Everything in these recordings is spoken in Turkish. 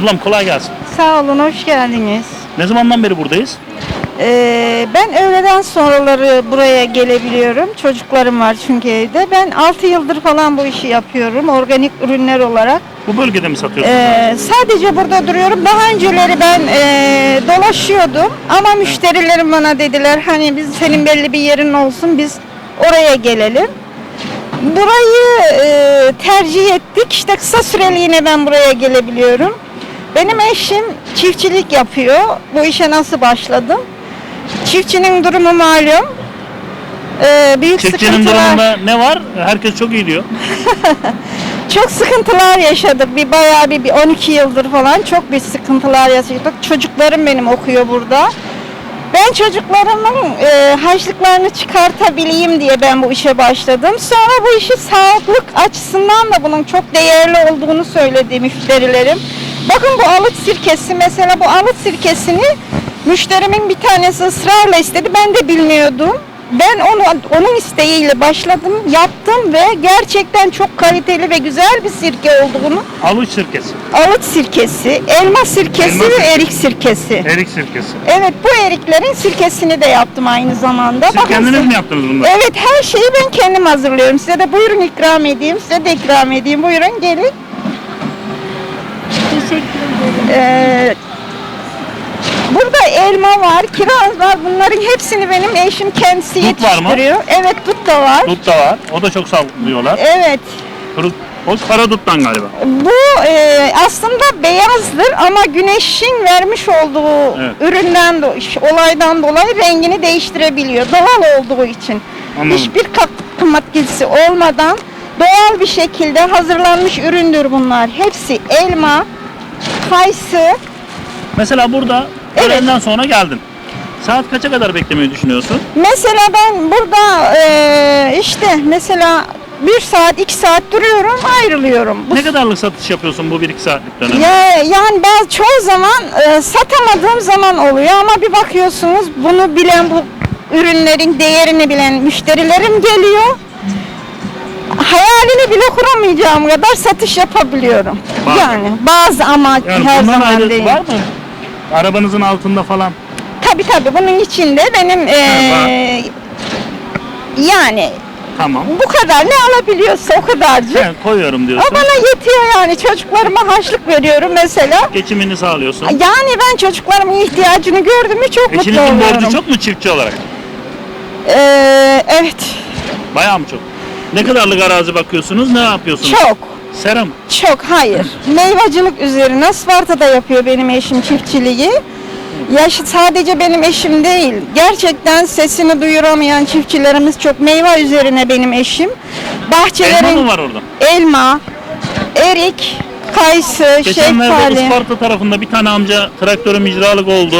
Ablam kolay gelsin. Sağ olun, hoş geldiniz. Ne zamandan beri buradayız? Ee, ben öğleden sonraları buraya gelebiliyorum. Çocuklarım var çünkü evde. Ben 6 yıldır falan bu işi yapıyorum organik ürünler olarak. Bu bölgede mi satıyorsunuz? Ee, sadece burada duruyorum. Daha önceleri ben ee, dolaşıyordum ama müşterilerim bana dediler hani biz senin belli bir yerin olsun biz oraya gelelim. Burayı ee, tercih ettik. İşte kısa süreliğine ben buraya gelebiliyorum. Benim eşim çiftçilik yapıyor. Bu işe nasıl başladım? Çiftçinin durumu malum. Ee, büyük Çiftçinin sıkıntılar. durumunda ne var? Herkes çok iyi diyor. Çok sıkıntılar yaşadık. Bir bayağı bir, bir 12 yıldır falan çok bir sıkıntılar yaşadık. Çocuklarım benim okuyor burada. Ben çocuklarımın e, harçlıklarını çıkartabileyim diye ben bu işe başladım. Sonra bu işi sağlık açısından da bunun çok değerli olduğunu söyledi müşterilerim. Bakın bu alıç sirkesi mesela bu alıç sirkesini müşterimin bir tanesi ısrarla istedi. Ben de bilmiyordum. Ben onu onun isteğiyle başladım, yaptım ve gerçekten çok kaliteli ve güzel bir sirke olduğunu Aluç sirkesi, alıç sirkesi, elma sirkesi Elma ve sirkesi. erik sirkesi. erik sirkesi. Evet bu eriklerin sirkesini de yaptım aynı zamanda. Siz Bakın kendiniz mi yaptınız bunları? Evet her şeyi ben kendim hazırlıyorum. Size de buyurun ikram edeyim. Size de ikram edeyim. Buyurun gelin. Teşekkür ederim. burada elma var, kiraz var. Bunların hepsini benim eşim kendisi Dut var mı? yetiştiriyor. Evet dut da var. Dut da var. O da çok sağlıklı diyorlar. Evet. Kuru- O kara duttan galiba. Bu e, aslında beyazdır ama güneşin vermiş olduğu Evet. üründen do- olaydan dolayı rengini değiştirebiliyor. Doğal olduğu için. Anladım. Hiçbir katkı maddesi olmadan doğal bir şekilde hazırlanmış üründür bunlar. Hepsi elma, kayısı. Mesela burada Evet. öğlenden sonra geldin. Saat kaça kadar beklemeyi düşünüyorsun? Mesela ben burada e, işte mesela bir saat, iki saat duruyorum, ayrılıyorum. Bu Ne kadarlık satış yapıyorsun bu 1-2 saatlik dönem? Ya yani ben çoğu zaman e, satamadığım zaman oluyor ama bir bakıyorsunuz bunu bilen bu ürünlerin değerini bilen müşterilerim geliyor. Hayalini bile kuramayacağım kadar satış yapabiliyorum. Bazen. Yani bazı ama Yani her bundan zaman ayrı değil. var mı? Arabanızın altında falan. Tabii tabii bunun içinde benim e, Ha, yani Tamam. bu kadar ne alabiliyorsa o kadarcık. Ben koyuyorum O diyorsun. bana yetiyor yani çocuklarıma harçlık veriyorum mesela. Geçimini sağlıyorsun. Yani ben çocuklarımın ihtiyacını gördüm mü çok mutlu Eşinizin oluyorum. borcu çok mu çiftçi olarak? Ee, evet, Bayağı mı çok? Ne kadarlık arazi bakıyorsunuz? Ne yapıyorsunuz? çok. Sera mı? Çok hayır. Meyvacılık üzerine Sparta'da yapıyor benim eşim çiftçiliği. Yaş sadece benim eşim değil. Gerçekten sesini duyuramayan çiftçilerimiz çok. Meyve üzerine benim eşim. Bahçelerin Elma mı var orada? elma, erik, kayısı, Geçenlerde şeftali. Isparta tarafında bir tane amca traktörüm icralık oldu.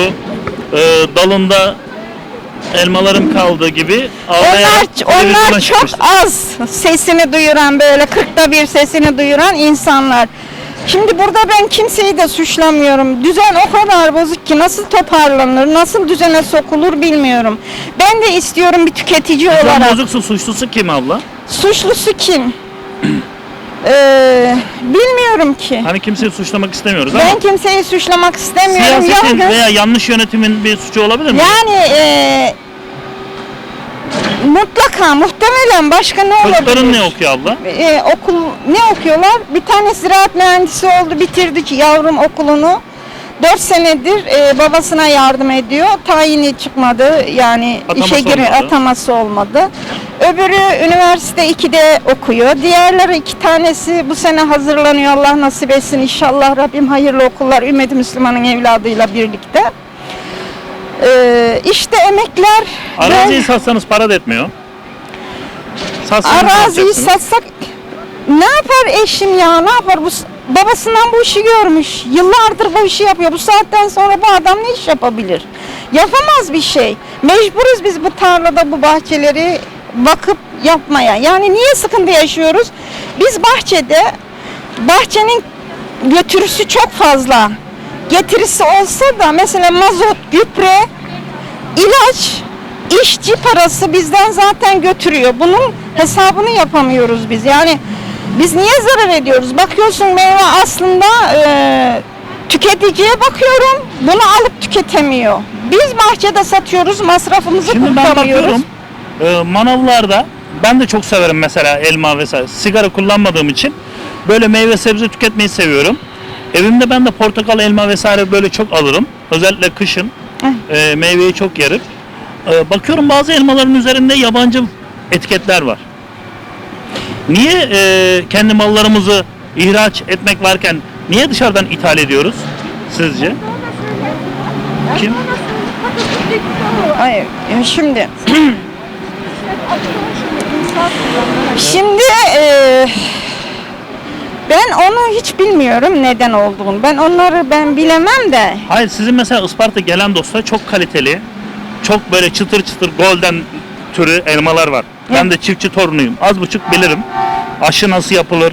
Ee, dalında elmalarım kaldı gibi ağlayarak Onlar, onlar televizyona çok çıkmıştı. az sesini duyuran böyle kırkta bir sesini duyuran insanlar. Şimdi burada ben kimseyi de suçlamıyorum. Düzen o kadar bozuk ki nasıl toparlanır, nasıl düzene sokulur bilmiyorum. Ben de istiyorum bir tüketici Düzen olarak. bozuksa suçlusu kim abla? Suçlusu kim? Ee, bilmiyorum ki. Hani kimseyi suçlamak istemiyoruz ama Ben kimseyi suçlamak istemiyorum. siyasetin Yalnız- veya yanlış yönetimin bir suçu olabilir mi? Yani e, mutlaka muhtemelen başka ne olabilir? Çocukların ne okuyor abla? e, okul ne okuyorlar? Bir tane ziraat mühendisi oldu, bitirdi ki yavrum okulunu. 4 senedir e, babasına yardım ediyor. Tayini çıkmadı. Yani Ataması işe giri olmadı. ataması olmadı. Öbürü üniversite 2'de okuyor. Diğerleri iki tanesi bu sene hazırlanıyor. Allah nasip etsin inşallah. Rabbim hayırlı okullar. Ümmeti Müslüman'ın evladıyla birlikte. E, işte emekler Araziyi satsanız para da etmiyor. Satsanız Araziyi satsak ne yapar eşim ya ne yapar bu babasından bu işi görmüş. Yıllardır bu işi yapıyor. Bu saatten sonra bu adam ne iş yapabilir? Yapamaz bir şey. Mecburuz biz bu tarlada bu bahçeleri bakıp yapmaya. Yani niye sıkıntı yaşıyoruz? Biz bahçede bahçenin götürüsü çok fazla. Getirisi olsa da mesela mazot gübre ilaç, işçi parası bizden zaten götürüyor. Bunun hesabını yapamıyoruz biz. Yani biz niye zarar ediyoruz? Bakıyorsun meyve aslında e, Tüketiciye bakıyorum, bunu alıp tüketemiyor. Biz bahçede satıyoruz, masrafımızı Şimdi ben bakıyorum e, manavlarda ben de çok severim mesela elma vesaire. Sigara kullanmadığım için böyle meyve sebze tüketmeyi seviyorum. Evimde ben de portakal, elma vesaire böyle çok alırım. Özellikle kışın e, meyveyi çok yerim. E, bakıyorum bazı elmaların üzerinde yabancı etiketler var. Niye e, kendi mallarımızı ihraç etmek varken niye dışarıdan ithal ediyoruz sizce? Kim? Hayır, şimdi şimdi e, ben onu hiç bilmiyorum neden olduğunu. Ben onları ben bilemem de. Hayır sizin mesela Isparta gelen dosta çok kaliteli, çok böyle çıtır çıtır golden türü elmalar var. Ben de çiftçi torunuyum. Az buçuk bilirim. Aşı nasıl yapılır,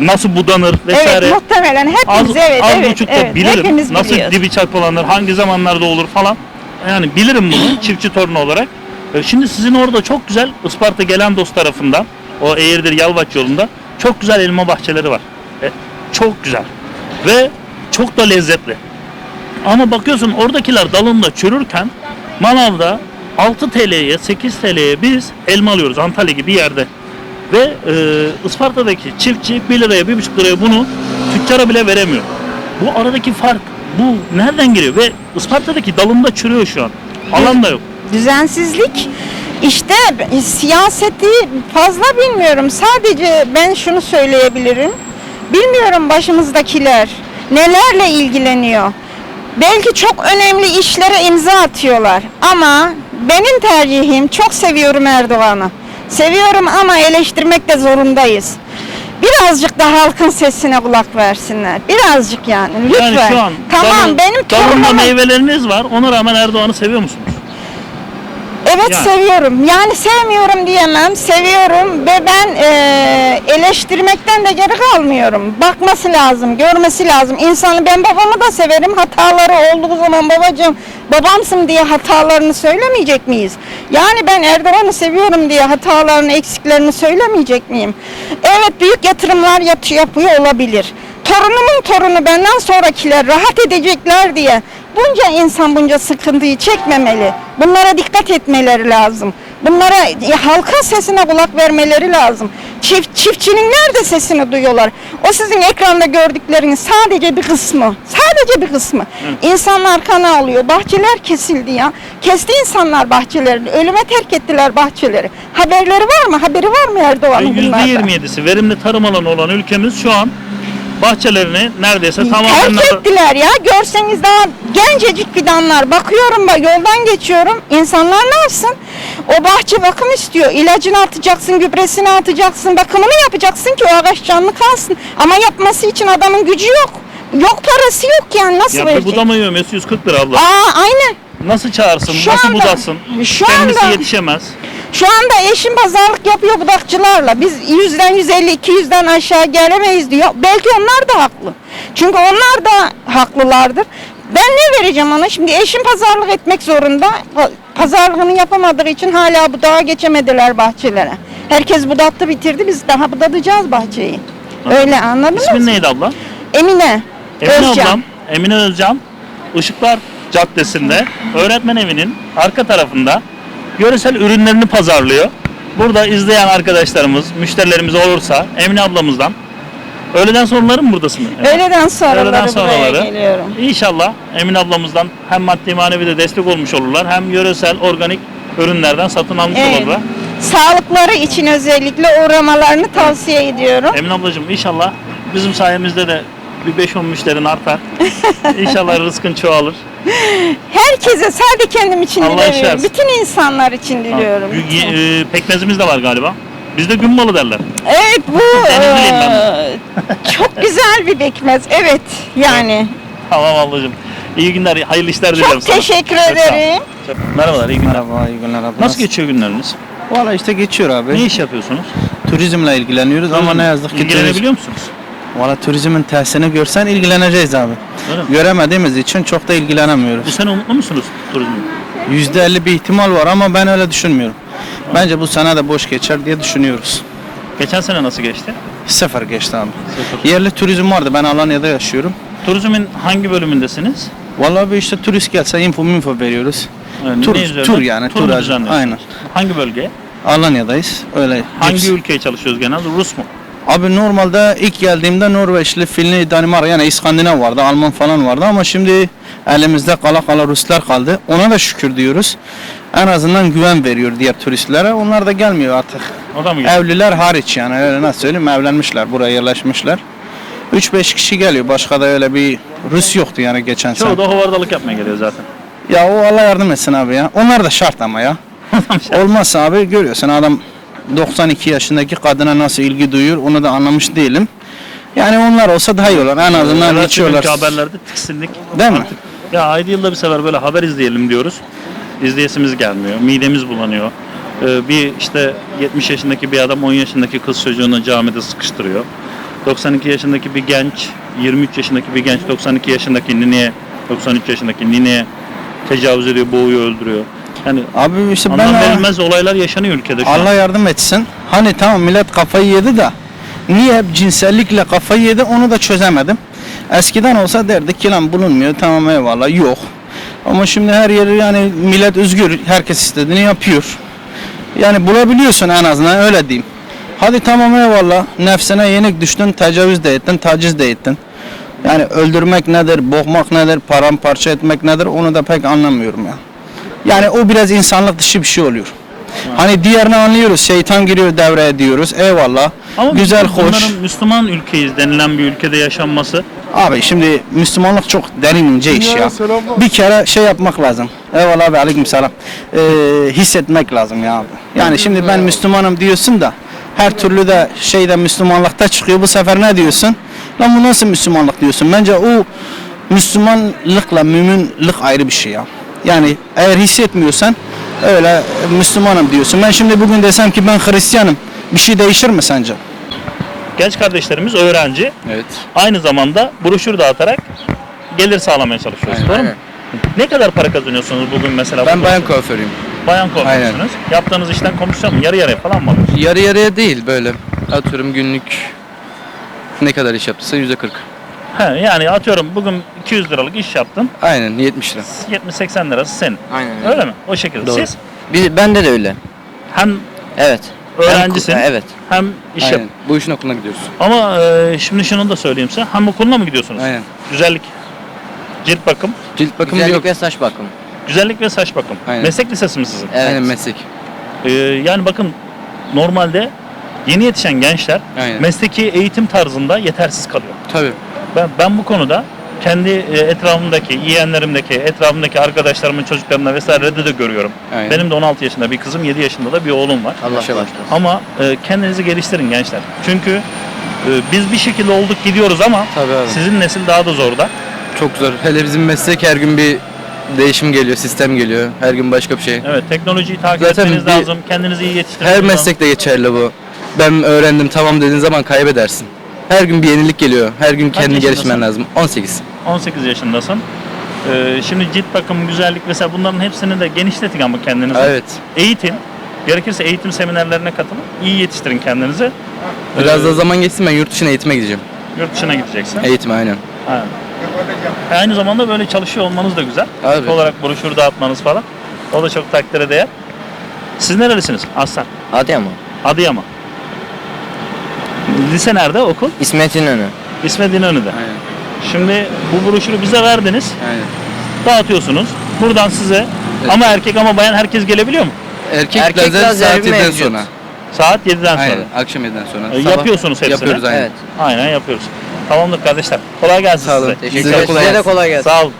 nasıl budanır vesaire. Evet, muhtemelen az, hepimiz evet az evet buçuk da evet bilirim. hepimiz nasıl biliyoruz. dibi çarpılanır, hangi zamanlarda olur falan. Yani bilirim bunu çiftçi torunu olarak. E, Şimdi sizin orada çok güzel Isparta gelen dost tarafından o Eğirdir Yalvaç yolunda çok güzel elma bahçeleri var. E, çok güzel. Ve çok da lezzetli. Ama bakıyorsun oradakiler dalında çürürken manavda 6 TL'ye 8 TL'ye biz elma alıyoruz Antalya gibi bir yerde. Ve e, Isparta'daki çiftçi 1 liraya 1,5 liraya bunu tüccara bile veremiyor. Bu aradaki fark bu nereden geliyor? Ve Isparta'daki dalında çürüyor şu an. Alan da yok. Düzensizlik işte siyaseti fazla bilmiyorum. Sadece ben şunu söyleyebilirim. Bilmiyorum başımızdakiler nelerle ilgileniyor. Belki çok önemli işlere imza atıyorlar. Ama benim tercihim çok seviyorum Erdoğan'ı. Seviyorum ama eleştirmek de zorundayız. Birazcık da halkın sesine kulak versinler. Birazcık yani lütfen. Yani şu an tamam dalı- benim dalında meyveleriniz var. Ona rağmen Erdoğan'ı seviyor musunuz? Evet Yani. seviyorum. Yani sevmiyorum diyemem. Seviyorum ve ben eee, eleştirmekten de geri kalmıyorum. Bakması lazım, görmesi lazım. İnsanı ben babamı da severim. Hataları olduğu zaman babacığım babamsın diye hatalarını söylemeyecek miyiz? Yani ben Erdoğan'ı seviyorum diye hatalarını, eksiklerini söylemeyecek miyim? Evet büyük yatırımlar yat- yapıyor olabilir. Torunumun torunu benden sonrakiler rahat edecekler diye bunca insan bunca sıkıntıyı çekmemeli. Bunlara dikkat etmeleri lazım. Bunlara ya, halkın sesine kulak vermeleri lazım. Çift, çiftçinin nerede sesini duyuyorlar? O sizin ekranda gördükleriniz sadece bir kısmı. Sadece bir kısmı. İnsanlar kana alıyor. Bahçeler kesildi ya. Kesti insanlar bahçelerini. Ölüme terk ettiler bahçeleri. Haberleri var mı? Haberi var mı Erdoğan'ın bunlardan? %27'si verimli tarım alanı olan ülkemiz şu an bahçelerini neredeyse tamamen Terk ettiler ya. Görseniz daha gencecik fidanlar. Bakıyorum bak yoldan geçiyorum. İnsanlar ne yapsın? O bahçe bakım istiyor. İlacını atacaksın, gübresini atacaksın, bakımını yapacaksın ki o ağaç canlı kalsın. Ama yapması için adamın gücü yok. Yok parası yok yani nasıl ya verecek? budama yövmesi 140 lira abla. Aa aynen. Nasıl çağırsın? Şu nasıl anda- budasın? şu Kendisi anda- yetişemez. Şu anda eşim pazarlık yapıyor budakçılarla. Biz 100'den 150 200'den aşağı gelemeyiz diyor. Belki onlar da haklı. Çünkü onlar da haklılardır. Ben ne vereceğim ona? Şimdi eşim pazarlık etmek zorunda. Pa- Pazarlığını yapamadığı için hala budağa geçemediler bahçelere. Herkes budattı bitirdi. Biz daha budatacağız bahçeyi. Öyle anladınız İsmin mı? neydi abla? Emine. Emine Özcan. ablam, Emine Özcan, Işıklar Caddesi'nde öğretmen evinin arka tarafında yöresel ürünlerini pazarlıyor. Burada izleyen arkadaşlarımız, müşterilerimiz olursa Emine ablamızdan öğleden sonraları mı buradasın? Öğleden sonraları Öğleden buraya sonraları. geliyorum. İnşallah Emine ablamızdan hem maddi manevi de destek olmuş olurlar hem yöresel organik ürünlerden satın almış Evet. olurlar. Sağlıkları için özellikle uğramalarını tavsiye ediyorum. Emine ablacığım inşallah bizim sayemizde de bir 5-10 müşterin artar. İnşallah rızkın çoğalır. Herkese sadece kendim için Allah diliyorum. işlersin. Bütün insanlar için diliyorum. Ha, y- e, pekmezimiz de var galiba. Bizde gün malı derler. Evet bu ben. eee, çok güzel bir bekmez. Evet yani. Tamam ablacığım. İyi günler, hayırlı işler dilerim Çok sana. teşekkür Çok sağ ol. ederim. Çok- Merhabalar, iyi günler. Merhaba, iyi günler abi. Nasıl geçiyor günleriniz? Valla işte geçiyor abi. Ne iş yapıyorsunuz? Turizmle ilgileniyoruz ama ne yazık ki turizm. İlgilenebiliyor musunuz? Valla turizmin tersini görsen ilgileneceğiz abi. Öyle mi? Göremediğimiz için çok da Bu ilgilenemiyoruz. sene umutlu musunuz turizmden? Yüzde elli bir ihtimal var ama ben öyle düşünmüyorum. Bence bu sene de boş geçer diye düşünüyoruz. Geçen sene nasıl geçti? Sıfır geçti abi. Sıfır. Yerli turizm vardı. Ben Alanya'da yaşıyorum. Turizmin hangi bölümündesiniz? Vallahi bir işte turist gelse info info veriyoruz. Yani Tur- ne üzerine? tur yani, Tur mu düzenliyorsunuz? Aynen. Hangi bölgeye? Alanya'dayız. Öyle. Hangi Hepsi- ülkeye çalışıyoruz genelde? Rus mu? Abi normalde ilk geldiğimde Norveçli, Finli, Danimarka yani İskandinav vardı, Alman falan vardı ama şimdi elimizde kala kala Ruslar kaldı. Ona da şükür diyoruz. En azından güven veriyor diğer turistlere. Onlar da gelmiyor artık. O da mı geliyor? Evliler hariç yani öyle nasıl söyleyeyim evlenmişler, buraya yerleşmişler. 3-5 kişi geliyor. Başka da öyle bir Rus yoktu yani geçen sene. Çoğu da hovardalık yapmaya geliyor zaten. Ya o Allah yardım etsin abi ya. Onlar da şart ama ya. Olmazsa abi görüyorsun adam 92 yaşındaki kadına nasıl ilgi duyuyor onu da anlamış değilim. Yani onlar olsa daha iyi olur. En azından içiyorlar. günkü haberlerde tiksindik. Değil mi? Ya ayda yılda bir sefer böyle haber izleyelim diyoruz. İzleyesimiz gelmiyor. Midemiz bulanıyor. Ee, bir işte 70 yaşındaki bir adam 10 yaşındaki kız çocuğunu camide sıkıştırıyor. 92 yaşındaki bir genç, 23 yaşındaki bir genç 92 yaşındaki nineye, 93 yaşındaki nineye tecavüz ediyor, boğuyor, öldürüyor. Yani Abi işte ben anlam verilmez olaylar yaşanıyor ülkede şu an. Allah yardım etsin. Hani tamam millet kafayı yedi de niye hep cinsellikle kafayı yedi onu da çözemedim. Eskiden olsa derdik ki lan bulunmuyor tamam eyvallah yok. Ama şimdi her yeri yani millet özgür herkes istediğini yapıyor. Yani bulabiliyorsun en azından öyle diyeyim. Hadi tamam eyvallah nefsine yenik düştün tecavüz de ettin taciz de ettin. Yani öldürmek nedir, boğmak nedir, paramparça etmek nedir onu da pek anlamıyorum ya. Yani o biraz insanlık dışı bir şey oluyor. Hani diğerini anlıyoruz. Şeytan giriyor devreye diyoruz. Eyvallah. Ama Güzel, hoş. bunların Müslüman ülkeyiz denilen bir ülkede yaşanması Abi şimdi Müslümanlık çok derin ince iş ya. Bir kere şey yapmak lazım. Eyvallah abi aleyküm selam. Ee, hissetmek lazım ya abi. Yani şimdi ben Müslümanım diyorsun da her türlü de şeyde Müslümanlıkta çıkıyor. Bu sefer ne diyorsun? Lan bu nasıl Müslümanlık diyorsun? Bence o Müslümanlıkla müminlik ayrı bir şey ya. Yani eğer hissetmiyorsan öyle Müslümanım diyorsun. Ben şimdi bugün desem ki ben Hristiyanım. Bir şey değişir mi sence? genç kardeşlerimiz öğrenci Evet. aynı zamanda broşür dağıtarak gelir sağlamaya çalışıyoruz. Doğru mu? Ne kadar para kazanıyorsunuz bugün mesela? Ben bu bayan broşür- kuaförüyüm. bayan kuaförsünüz. Yaptığınız işten komisyon mu? Yarı yarıya falan mı alıyorsunuz? Yarı yarıya değil böyle. Atıyorum günlük ne kadar iş yaptıysa yüzde kırk. He, yani atıyorum bugün 200 liralık iş yaptın. Aynen 70 lira. 70-80 lirası senin. Aynen Öyle mi? O şekilde. Doğru. Siz Biz, bende de öyle. hem Evet. öğrencisin Hem- evet. hem iş yap. Aynen. Bu işin okuluna gidiyoruz. Ama e, şimdi şunu da söyleyeyim size. Hem okuluna mı gidiyorsunuz? Aynen. Güzellik, cilt bakım, Cilt bakımı Güzellik yok. ve saç bakım. güzellik ve saç bakım. Aynen. Meslek lisesi mi sizin? Evet. Aynen meslek. Ee, yani bakın normalde yeni yetişen gençler Aynen. mesleki eğitim tarzında yetersiz kalıyor. Tabii. Ben, ben bu konuda kendi e, etrafımdaki, yeğenlerimdeki, etrafımdaki arkadaşlarımın çocuklarında vesairede de görüyorum. Aynen. Benim de 16 yaşında bir kızım, 7 yaşında da bir oğlum var. Allah bağışlasın. Ama e, kendinizi geliştirin gençler. Çünkü e, biz bir şekilde olduk gidiyoruz ama Tabii abi. sizin nesil daha da zorda. Çok zor. Hele bizim meslek her gün bir değişim geliyor, sistem geliyor. Her gün başka bir şey. Evet, teknolojiyi takip Zaten etmeniz bir- lazım. Kendinizi iyi yetiştirmeniz Her meslekte geçerli bu. Ben öğrendim tamam dediğin zaman kaybedersin. Her gün bir yenilik geliyor. Her gün Kaç kendini yaşındasın? gelişmen lazım. 18. 18 yaşındasın. Ee, şimdi cilt bakımı, güzellik vesaire bunların hepsini de genişletin ama kendinizi. Evet. Eğitin. Gerekirse eğitim seminerlerine katılın. İyi yetiştirin kendinizi. Biraz Ee, da zaman geçsin ben yurt dışına eğitime gideceğim. Yurt dışına gideceksin. Eğitim aynen. Ha. E, Aynı zamanda böyle çalışıyor olmanız da güzel. Abi. Ek olarak broşür dağıtmanız falan. O da çok takdire değer. Siz nerelisiniz? Aslan. Hadi ama. Adıyaman. Lise nerede okul? İsmet İnönü. İsmet İnönü'de. Aynen. Şimdi bu broşürü bize verdiniz. Aynen. Dağıtıyorsunuz. Buradan size ama erkek ama bayan herkes gelebiliyor mu? Erkek, Erkek lazer lazer saat 7'den mevcut. sonra. Saat 7'den sonra. Aynen. Akşam 7'den sonra. E, Sabah yapıyorsunuz hepsini. Yapıyoruz aynen. Evet. Aynen yapıyoruz. Tamamdır kardeşler. Kolay gelsin Sağ olun. size. Teşekkür ederim. kolay Size de gelsin. kolay gelsin. Sağ olun.